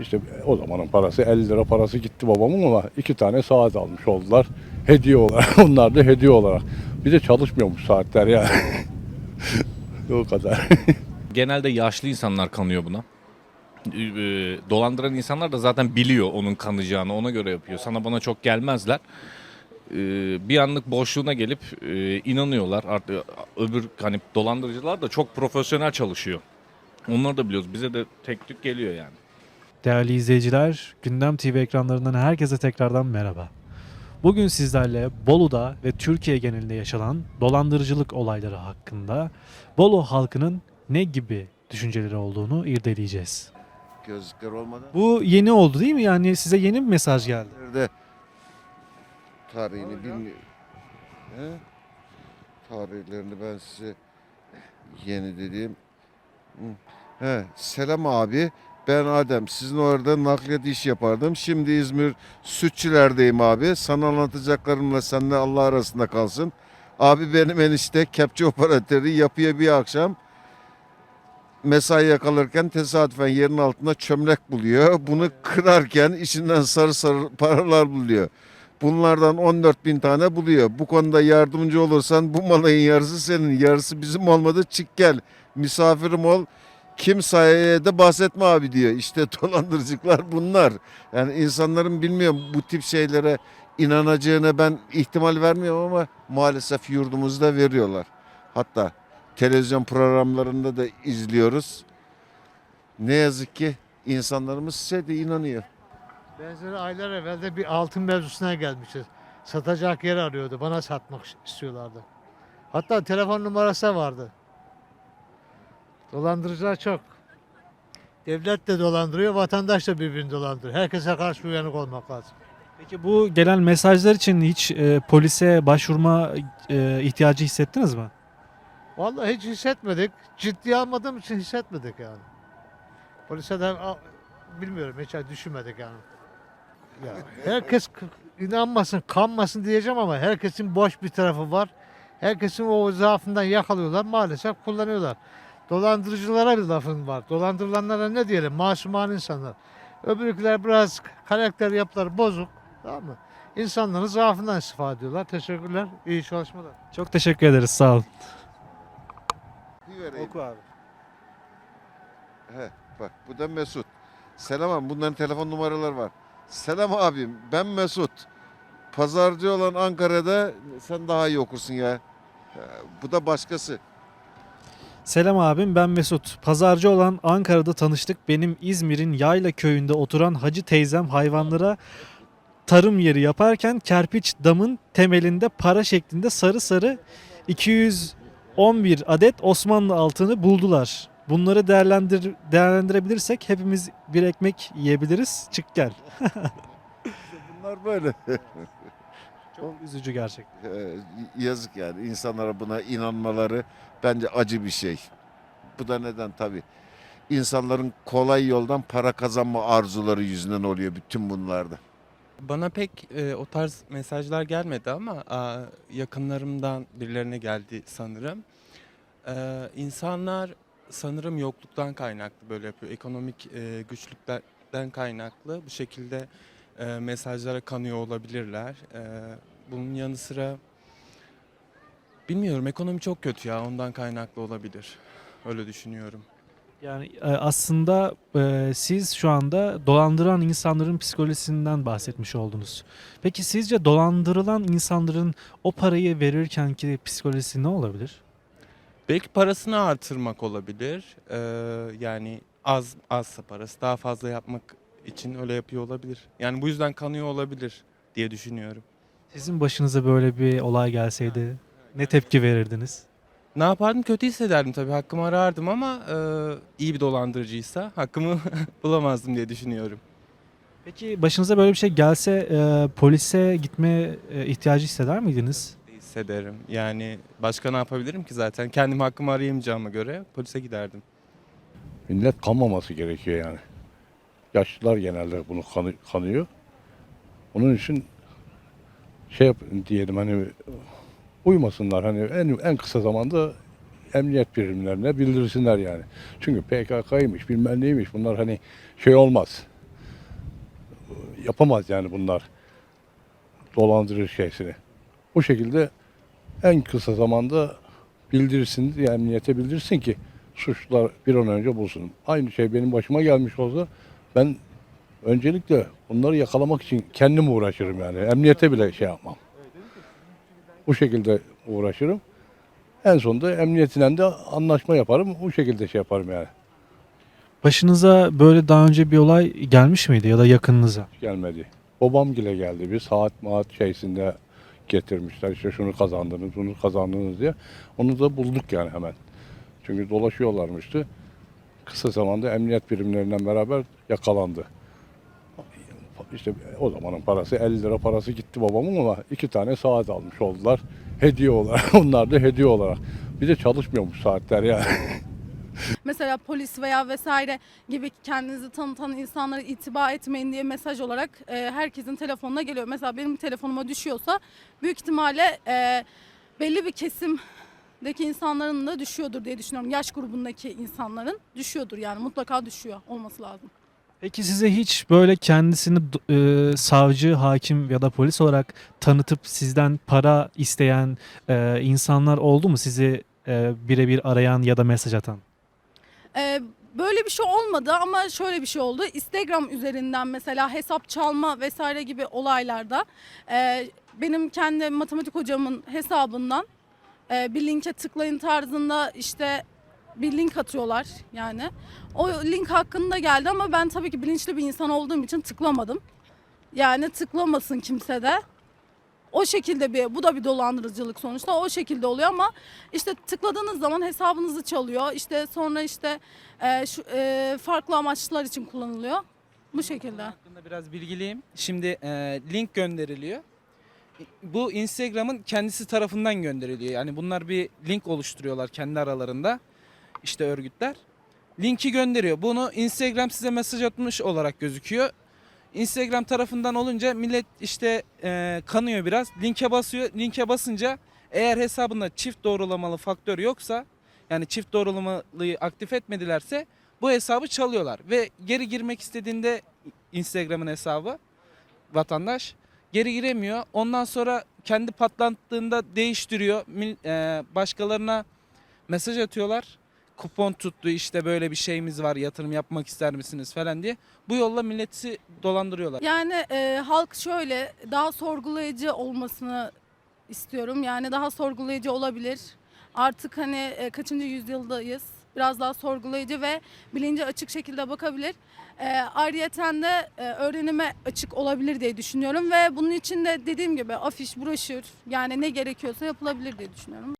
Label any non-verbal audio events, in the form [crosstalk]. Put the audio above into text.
işte o zamanın parası 50 lira parası gitti babamın ama iki tane saat almış oldular. Hediye olarak. [laughs] Onlar da hediye olarak. Bir de çalışmıyormuş saatler yani. [laughs] o kadar. [laughs] Genelde yaşlı insanlar kanıyor buna. Ee, Dolandıran insanlar da zaten biliyor onun kanacağını ona göre yapıyor. Sana bana çok gelmezler. Ee, Bir anlık boşluğuna gelip e, inanıyorlar. Artık öbür hani dolandırıcılar da çok profesyonel çalışıyor. Onları da biliyoruz. Bize de tek tük geliyor yani. Değerli izleyiciler, Gündem TV ekranlarından herkese tekrardan merhaba. Bugün sizlerle Bolu'da ve Türkiye genelinde yaşanan dolandırıcılık olayları hakkında Bolu halkının ne gibi düşünceleri olduğunu irdeleyeceğiz. Gözlükler olmadan Bu yeni oldu değil mi? Yani size yeni bir mesaj geldi. nerede tarihini bilmiyorum. He? Tarihlerini ben size yeni dediğim. Hı. He, selam abi. Ben Adem. Sizin orada nakliyat iş yapardım. Şimdi İzmir Sütçüler'deyim abi. Sana anlatacaklarımla seninle Allah arasında kalsın. Abi benim enişte kepçe [laughs] operatörü yapıya bir akşam mesai yakalarken tesadüfen yerin altında çömlek buluyor. Bunu kırarken içinden sarı sarı paralar buluyor. Bunlardan 14 bin tane buluyor. Bu konuda yardımcı olursan bu malayın yarısı senin. Yarısı bizim olmadı çık gel. Misafirim ol. Kimseye de bahsetme abi diyor. İşte dolandırıcılar bunlar. Yani insanların bilmiyorum bu tip şeylere inanacağına ben ihtimal vermiyorum ama maalesef yurdumuzda veriyorlar. Hatta televizyon programlarında da izliyoruz. Ne yazık ki insanlarımız size de inanıyor. Benzeri aylar evvel de bir altın mevzusuna gelmişiz. Satacak yer arıyordu. Bana satmak istiyorlardı. Hatta telefon numarası vardı. Dolandırıcılar çok. Devlet de dolandırıyor, vatandaş da birbirini dolandırıyor. Herkese karşı uyanık olmak lazım. Peki bu gelen mesajlar için hiç e, polise başvurma e, ihtiyacı hissettiniz mi? Vallahi hiç hissetmedik. Ciddiye almadığım için hissetmedik yani. Polise de a- bilmiyorum hiç düşünmedik yani. Ya, herkes inanmasın, kanmasın diyeceğim ama herkesin boş bir tarafı var. Herkesin o zaafından yakalıyorlar maalesef kullanıyorlar. Dolandırıcılara bir lafın var. Dolandırılanlara ne diyelim? Masuman insanlar. Öbürküler biraz karakter yapıları bozuk. Tamam mı? İnsanların zaafından istifade ediyorlar. Teşekkürler. İyi çalışmalar. Çok teşekkür ederiz. Sağ olun. Bir vereyim. abi. He, bak bu da Mesut. Selam abi bunların telefon numaraları var. Selam abim ben Mesut. Pazarcı olan Ankara'da sen daha iyi okursun ya. Bu da başkası. Selam abim ben Mesut. Pazarcı olan Ankara'da tanıştık. Benim İzmir'in Yayla köyünde oturan hacı teyzem hayvanlara tarım yeri yaparken kerpiç damın temelinde para şeklinde sarı sarı 211 adet Osmanlı altını buldular. Bunları değerlendir değerlendirebilirsek hepimiz bir ekmek yiyebiliriz. Çık gel. [laughs] Bunlar böyle. [laughs] Çok üzücü gerçekten. Ee, Yazık yani insanlara buna inanmaları bence acı bir şey. Bu da neden tabii. İnsanların kolay yoldan para kazanma arzuları yüzünden oluyor bütün bunlarda. Bana pek e, o tarz mesajlar gelmedi ama a, yakınlarımdan birilerine geldi sanırım. E, insanlar sanırım yokluktan kaynaklı böyle yapıyor. Ekonomik e, güçlüklerden kaynaklı bu şekilde e, mesajlara kanıyor olabilirler. E, bunun yanı sıra bilmiyorum ekonomi çok kötü ya ondan kaynaklı olabilir. Öyle düşünüyorum. Yani e, aslında e, siz şu anda dolandıran insanların psikolojisinden bahsetmiş oldunuz. Peki sizce dolandırılan insanların o parayı verirken ki psikolojisi ne olabilir? Belki parasını artırmak olabilir. Ee, yani az azsa parası daha fazla yapmak için öyle yapıyor olabilir. Yani bu yüzden kanıyor olabilir diye düşünüyorum. Sizin başınıza böyle bir olay gelseydi ne tepki verirdiniz? Ne yapardım? Kötü hissederdim tabii. Hakkımı arardım ama e, iyi bir dolandırıcıysa hakkımı [laughs] bulamazdım diye düşünüyorum. Peki başınıza böyle bir şey gelse e, polise gitme e, ihtiyacı hisseder miydiniz? Hissederim. Yani başka ne yapabilirim ki zaten? Kendim hakkımı arayamayacağıma göre polise giderdim. Millet kanmaması gerekiyor yani. Yaşlılar genelde bunu kanı- kanıyor. Onun için şey yap diyelim hani uymasınlar hani en en kısa zamanda emniyet birimlerine bildirsinler yani. Çünkü PKK'ymış bilmem neymiş bunlar hani şey olmaz. yapamaz yani bunlar. Dolandırır şeysini. Bu şekilde en kısa zamanda bildirsin, yani emniyete bildirsin ki suçlular bir an önce bulsun. Aynı şey benim başıma gelmiş olsa ben öncelikle bunları yakalamak için kendim uğraşırım yani. Emniyete bile şey yapmam. Bu şekilde uğraşırım. En sonunda emniyetinden de anlaşma yaparım. Bu şekilde şey yaparım yani. Başınıza böyle daha önce bir olay gelmiş miydi ya da yakınınıza? gelmedi. Babam bile geldi. Bir saat maat şeysinde getirmişler. İşte şunu kazandınız, bunu kazandınız diye. Onu da bulduk yani hemen. Çünkü dolaşıyorlarmıştı. Kısa zamanda emniyet birimlerinden beraber yakalandı. İşte o zamanın parası 50 lira parası gitti babamın ama iki tane saat almış oldular. Hediye olarak. [laughs] Onlar da hediye olarak. Bir de çalışmıyormuş saatler yani. [laughs] Mesela polis veya vesaire gibi kendinizi tanıtan insanlara itibar etmeyin diye mesaj olarak e, herkesin telefonuna geliyor. Mesela benim telefonuma düşüyorsa büyük ihtimalle e, belli bir kesimdeki insanların da düşüyordur diye düşünüyorum. Yaş grubundaki insanların düşüyordur yani mutlaka düşüyor olması lazım. Peki size hiç böyle kendisini e, savcı, hakim ya da polis olarak tanıtıp sizden para isteyen e, insanlar oldu mu? Sizi e, birebir arayan ya da mesaj atan? Ee, böyle bir şey olmadı ama şöyle bir şey oldu. Instagram üzerinden mesela hesap çalma vesaire gibi olaylarda e, benim kendi matematik hocamın hesabından e, bir linke tıklayın tarzında işte bir link atıyorlar yani. O link hakkında geldi ama ben tabii ki bilinçli bir insan olduğum için tıklamadım. Yani tıklamasın kimse de. O şekilde bir bu da bir dolandırıcılık sonuçta o şekilde oluyor ama işte tıkladığınız zaman hesabınızı çalıyor. İşte sonra işte e, şu e, farklı amaçlar için kullanılıyor. Bu şekilde. hakkında biraz bilgiliyim. Şimdi e, link gönderiliyor. Bu Instagram'ın kendisi tarafından gönderiliyor. Yani bunlar bir link oluşturuyorlar kendi aralarında. İşte örgütler. Linki gönderiyor. Bunu Instagram size mesaj atmış olarak gözüküyor. Instagram tarafından olunca millet işte e, kanıyor biraz. Linke basıyor. Linke basınca eğer hesabında çift doğrulamalı faktör yoksa yani çift doğrulamalıyı aktif etmedilerse bu hesabı çalıyorlar ve geri girmek istediğinde Instagram'ın hesabı vatandaş geri giremiyor. Ondan sonra kendi patlattığında değiştiriyor. E, başkalarına mesaj atıyorlar. Kupon tuttu işte böyle bir şeyimiz var yatırım yapmak ister misiniz falan diye. Bu yolla milleti dolandırıyorlar. Yani e, halk şöyle daha sorgulayıcı olmasını istiyorum. Yani daha sorgulayıcı olabilir. Artık hani e, kaçıncı yüzyıldayız? Biraz daha sorgulayıcı ve bilince açık şekilde bakabilir. E, ayrıyeten de e, öğrenime açık olabilir diye düşünüyorum ve bunun için de dediğim gibi afiş, broşür yani ne gerekiyorsa yapılabilir diye düşünüyorum.